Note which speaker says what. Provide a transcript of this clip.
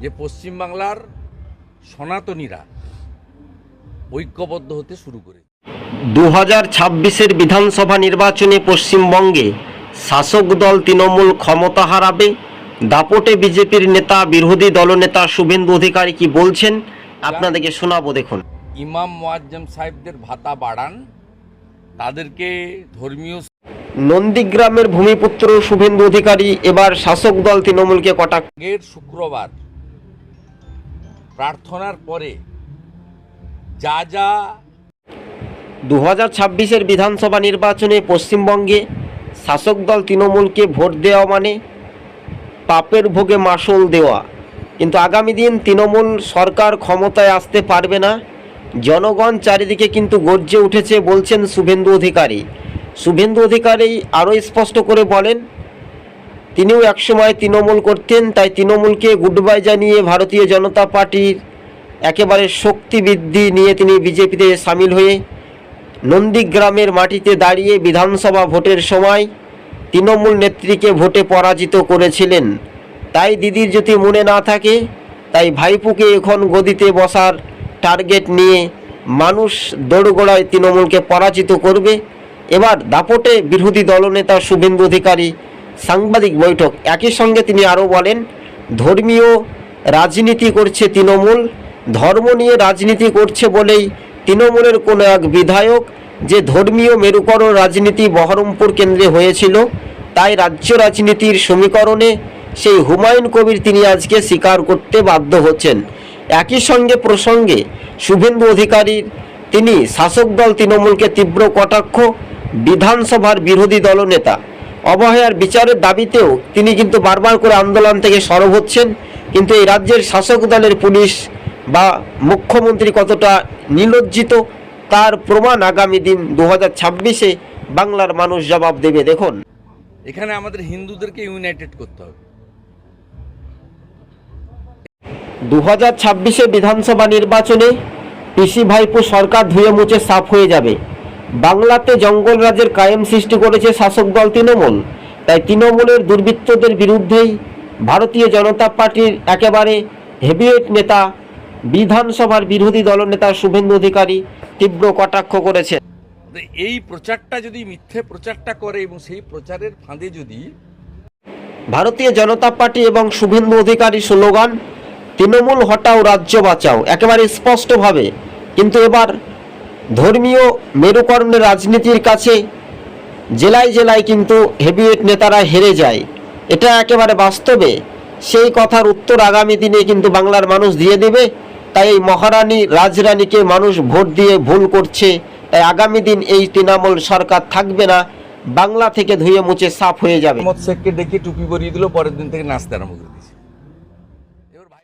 Speaker 1: যে পশ্চিমবাংলার সনাতনীরা ঐক্যবদ্ধ হতে শুরু করে
Speaker 2: দু হাজার ছাব্বিশের বিধানসভা নির্বাচনে পশ্চিমবঙ্গে শাসক দল তৃণমূল ক্ষমতা হারাবে। দাপটে বিজেপির নেতা বিরোধী দলনেতা শুভেন্দু অধিকারী কি বলছেন? আপনাদেরকে শোনাবো দেখুন।
Speaker 1: ইমাম মোয়াজ্জম সাহেবদের ভাতা বাড়ান তাদেরকে ধর্মীয়
Speaker 2: নন্দীগ্রামের ভূমিপুত্র শুভেন্দু অধিকারী এবার শাসক দল তৃণমূলকে কটাক্ষ
Speaker 1: আগের শুক্রবার প্রার্থনার পরে যা যা
Speaker 2: দু হাজার ছাব্বিশের বিধানসভা নির্বাচনে পশ্চিমবঙ্গে শাসক দল তৃণমূলকে ভোট দেওয়া মানে পাপের ভোগে মাসুল দেওয়া। কিন্তু আগামী দিন তৃণমূল সরকার ক্ষমতায় আসতে পারবে না। জনগণ চারিদিকে কিন্তু গর্জে উঠেছে, বলছেন শুভেন্দু অধিকারী। শুভেন্দু অধিকারী আরও স্পষ্ট করে বলেন তিনিও একসময় তৃণমূল করতেন, তাই তৃণমূলকে গুড বাই জানিয়ে ভারতীয় জনতা পার্টির একেবারে শক্তি বৃদ্ধি নিয়ে তিনি বিজেপিতে সামিল হয়ে নন্দীগ্রামের মাটিতে দাঁড়িয়ে বিধানসভা ভোটের সময় তৃণমূল নেত্রীকে ভোটে পরাজিত করেছিলেন। তাই দিদির যদি মনে না থাকে, তাই ভাইপুকে এখন গদিতে বসার টার্গেট নিয়ে মানুষ দৌড়গোড়ায় তৃণমূলকে পরাজিত করবে। এবার দাপটে বিরোধী দলনেতা শুভেন্দু অধিকারী সাংবাদিক বৈঠক। একই সঙ্গে তিনি আরও বলেন, ধর্মীয় রাজনীতি করছে তৃণমূল, ধর্ম নিয়ে রাজনীতি করছে বলেই তৃণমূলের কোনো এক বিধায়ক যে ধর্মীয় মেরুকরণ রাজনীতি বহরমপুর কেন্দ্রে হয়েছিল, তাই রাজ্য রাজনীতির সমীকরণে সেই হুমায়ুন কবির তিনি আজকে স্বীকার করতে বাধ্য হচ্ছেন। একই সঙ্গে প্রসঙ্গে শুভেন্দু অধিকারীর তিনি শাসক দল তৃণমূলকে তীব্র কটাক্ষ, বিধানসভার বিরোধী দলনেতা অবহেয়ার বিচারের দাবিতেও তিনি কিন্তু বারবার করে আন্দোলন থেকে সরব হচ্ছেন। কিন্তু এই রাজ্যের শাসক দলের পুলিশ বা মুখ্যমন্ত্রী কতটা নিলজ্জিত তার প্রমাণ আগামী দিন দু হাজার ছাব্বিশে বাংলার মানুষ জবাব দেবে। দেখুন।
Speaker 1: এখানে আমাদের হিন্দুদেরকে ইউনাইটেড করতে হবে।
Speaker 2: দু হাজার ছাব্বিশে বিধানসভা নির্বাচনে পিসি ভাইপো সরকার ধুয়ে মুছে সাফ হয়ে যাবে। বাংলাতে জঙ্গল রাজের কায়েম সৃষ্টি করেছে শাসক দল তৃণমূল। তাই তৃণমূলের দুর্বৃত্তদের বিরুদ্ধেই ভারতীয় জনতা পার্টির একেবারে হেভিওয়েট নেতা বিধানসভার বিরোধী দলনেতা শুভেন্দু অধিকারী তীব্র কটাক্ষ করেছেন।
Speaker 1: এই প্রচারটা যদি মিথ্যে প্রচারটা করে এবং সেই প্রচারের ফাঁদে যদি
Speaker 2: ভারতীয় জনতা পার্টি এবং শুভেন্দু অধিকারী স্লোগান তৃণমূল হটাও রাজ্য বাঁচাও। একেবারে স্পষ্টভাবে। কিন্তু এবার ধর্মীয় মেরুকরণের রাজনীতির কাছে জেলায় জেলায় কিন্তু হেভিওয়েট নেতারা হেরে যায়। এটা একেবারে বাস্তবে। সেই কথার উত্তর আগামী দিনে কিন্তু বাংলার মানুষ দিয়ে দেবে। তাই এই মহারানী রাজরানীকে মানুষ ভোট দিয়ে ভুল করছে। তাই আগামী দিন এই তৃণমূল সরকার থাকবে না। বাংলা থেকে ধুয়ে মুছে সাফ হয়ে যাবে।
Speaker 1: মোহাম্মদ ডেকে টুপি পরিয়ে দিল, পরের দিন থেকে নাচতে আরম্ভ।